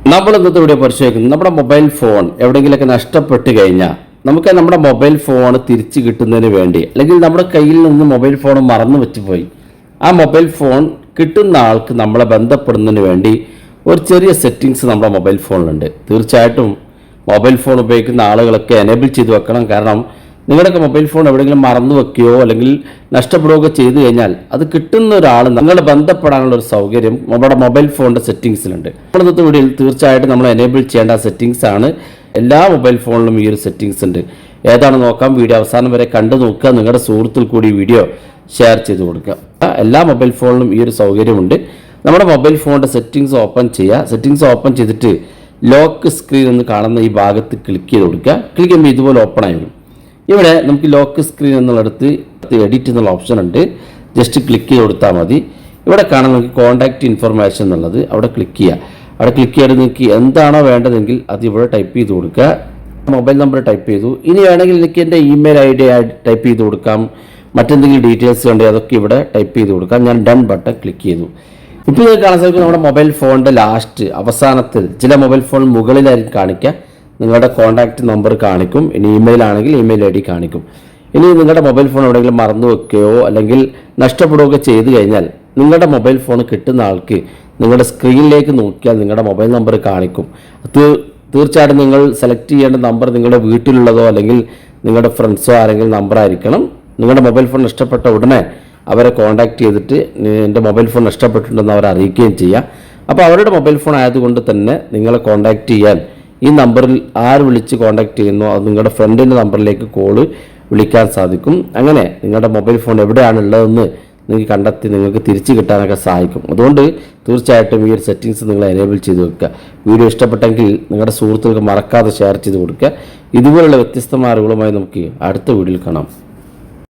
നമ്മൾ ഇന്നത്തെ വീഡിയോ പരിശോധിക്കുന്നത് നമ്മുടെ മൊബൈൽ ഫോൺ എവിടെയെങ്കിലുമൊക്കെ നഷ്ടപ്പെട്ട് കഴിഞ്ഞാൽ നമുക്ക് നമ്മുടെ മൊബൈൽ ഫോൺ തിരിച്ചു കിട്ടുന്നതിന് വേണ്ടി അല്ലെങ്കിൽ നമ്മുടെ കയ്യിൽ നിന്ന് മൊബൈൽ ഫോൺ മറന്നു വെച്ച് പോയി ആ മൊബൈൽ ഫോൺ കിട്ടുന്ന ആൾക്ക് നമ്മളെ ബന്ധപ്പെടുന്നതിന് വേണ്ടി ഒരു ചെറിയ സെറ്റിങ്സ് നമ്മുടെ മൊബൈൽ ഫോണിലുണ്ട് തീർച്ചയായിട്ടും മൊബൈൽ ഫോൺ ഉപയോഗിക്കുന്ന ആളുകളൊക്കെ എനേബിൾ ചെയ്ത് വെക്കണം. കാരണം നിങ്ങളുടെയൊക്കെ മൊബൈൽ ഫോൺ എവിടെയെങ്കിലും മറന്നു വെക്കുകയോ അല്ലെങ്കിൽ നഷ്ടപ്പെടുകയോ ചെയ്തു കഴിഞ്ഞാൽ അത് കിട്ടുന്ന ഒരാൾ നിങ്ങൾ ബന്ധപ്പെടാനുള്ള ഒരു സൗകര്യം നമ്മുടെ മൊബൈൽ ഫോണിന്റെ സെറ്റിങ്സിലുണ്ട് നമ്മുടെ ഇന്നത്തെ വീഡിയോയിൽ തീർച്ചയായിട്ടും നമ്മൾ എനേബിൾ ചെയ്യേണ്ട സെറ്റിങ്സ് ആണ്. എല്ലാ മൊബൈൽ ഫോണിലും ഈ ഒരു സെറ്റിങ്സ് ഉണ്ട്. ഏതാണ് നോക്കാം? വീഡിയോ അവസാനം വരെ കണ്ടു നോക്കുക. നിങ്ങളുടെ സുഹൃത്തിൽ കൂടി വീഡിയോ ഷെയർ ചെയ്ത് കൊടുക്കുക. എല്ലാ മൊബൈൽ ഫോണിലും ഈ ഒരു സൗകര്യമുണ്ട്. നമ്മുടെ മൊബൈൽ ഫോണിന്റെ സെറ്റിങ്സ് ഓപ്പൺ ചെയ്യുക. സെറ്റിങ്സ് ഓപ്പൺ ചെയ്തിട്ട് ലോക്ക് സ്ക്രീൻ എന്ന് കാണുന്ന ഈ ഭാഗത്ത് ക്ലിക്ക് ചെയ്ത് കൊടുക്കുക. ക്ലിക്ക് ചെയ്യുമ്പോൾ ഇതുപോലെ ഓപ്പൺ ആയി ഇവിടെ നമുക്ക് ലോക്ക് സ്ക്രീൻ എന്നുള്ളടത്ത് എഡിറ്റ് എന്നുള്ള ഓപ്ഷൻ ഉണ്ട്. ജസ്റ്റ് ക്ലിക്ക് ചെയ്ത് കൊടുത്താൽ മതി. ഇവിടെ കാണാൻ നമുക്ക് കോൺടാക്റ്റ് ഇൻഫർമേഷൻ എന്നുള്ളത് അവിടെ ക്ലിക്ക് ചെയ്യുക അവിടെ ക്ലിക്ക് ചെയ്ത് നിങ്ങൾക്ക് എന്താണോ വേണ്ടതെങ്കിൽ അത് ഇവിടെ ടൈപ്പ് ചെയ്ത് കൊടുക്കുക. മൊബൈൽ നമ്പർ ടൈപ്പ് ചെയ്തു. ഇനി വേണമെങ്കിൽ എനിക്ക് എന്റെ ഇമെയിൽ ഐ ഡി ടൈപ്പ് ചെയ്ത് കൊടുക്കാം. മറ്റെന്തെങ്കിലും ഡീറ്റെയിൽസ് ഉണ്ടെങ്കിൽ അതൊക്കെ ഇവിടെ ടൈപ്പ് ചെയ്ത് കൊടുക്കാം. ഞാൻ ഡൺ ബട്ടൺ ക്ലിക്ക് ചെയ്തു. ഇപ്പോൾ നിങ്ങൾക്ക് കാണാൻ സാധിക്കും നമ്മുടെ മൊബൈൽ ഫോണിന്റെ ലാസ്റ്റ് അവസാനത്തിൽ ചില മൊബൈൽ ഫോൺ മുകളിലായിരിക്കും കാണിക്കുക. നിങ്ങളുടെ കോൺടാക്റ്റ് നമ്പർ കാണിക്കും. ഇനി ഇമെയിൽ ആണെങ്കിൽ ഇമെയിൽ ഐ ഡി കാണിക്കും. ഇനി നിങ്ങളുടെ മൊബൈൽ ഫോൺ എവിടെയെങ്കിലും മറന്നു വെക്കുകയോ അല്ലെങ്കിൽ നഷ്ടപ്പെടുകയോ ചെയ്തു കഴിഞ്ഞാൽ നിങ്ങളുടെ മൊബൈൽ ഫോൺ കിട്ടുന്ന ആൾക്ക് നിങ്ങളുടെ സ്ക്രീനിലേക്ക് നോക്കിയാൽ നിങ്ങളുടെ മൊബൈൽ നമ്പർ കാണിക്കും. തീർച്ചയായിട്ടും നിങ്ങൾ സെലക്ട് ചെയ്യേണ്ട നമ്പർ നിങ്ങളുടെ വീട്ടിലുള്ളതോ അല്ലെങ്കിൽ നിങ്ങളുടെ ഫ്രണ്ട്സോ ആരെങ്കിലും നമ്പർ ആയിരിക്കണം. നിങ്ങളുടെ മൊബൈൽ ഫോൺ നഷ്ടപ്പെട്ട ഉടനെ അവരെ കോൺടാക്ട് ചെയ്തിട്ട് എന്റെ മൊബൈൽ ഫോൺ നഷ്ടപ്പെട്ടിട്ടുണ്ടെന്ന് അവരെ അറിയിക്കുകയും ചെയ്യാം. അപ്പോൾ അവരുടെ മൊബൈൽ ഫോൺ ആയതുകൊണ്ട് തന്നെ നിങ്ങളെ കോൺടാക്ട് ചെയ്യാൻ ഈ നമ്പറിൽ ആര് വിളിച്ച് കോൺടാക്ട് ചെയ്യുന്നു അത് നിങ്ങളുടെ ഫ്രണ്ടിന്റെ നമ്പറിലേക്ക് കോൾ വിളിക്കാൻ സാധിക്കും. അങ്ങനെ നിങ്ങളുടെ മൊബൈൽ ഫോൺ എവിടെയാണുള്ളതെന്ന് നിങ്ങൾക്ക് കണ്ടെത്തി നിങ്ങൾക്ക് തിരിച്ചു കിട്ടാനൊക്കെ സഹായിക്കും. അതുകൊണ്ട് തീർച്ചയായിട്ടും ഈ ഒരു സെറ്റിങ്സ് നിങ്ങൾ എനേബിൾ ചെയ്ത് വെക്കുക. വീഡിയോ ഇഷ്ടപ്പെട്ടെങ്കിൽ നിങ്ങളുടെ സുഹൃത്തുക്കൾക്ക് മറക്കാതെ ഷെയർ ചെയ്ത് കൊടുക്കുക. ഇതുപോലുള്ള വ്യത്യസ്തമായ അറിവുകളുമായി നമുക്ക് അടുത്ത വീഡിയോയിൽ കാണാം.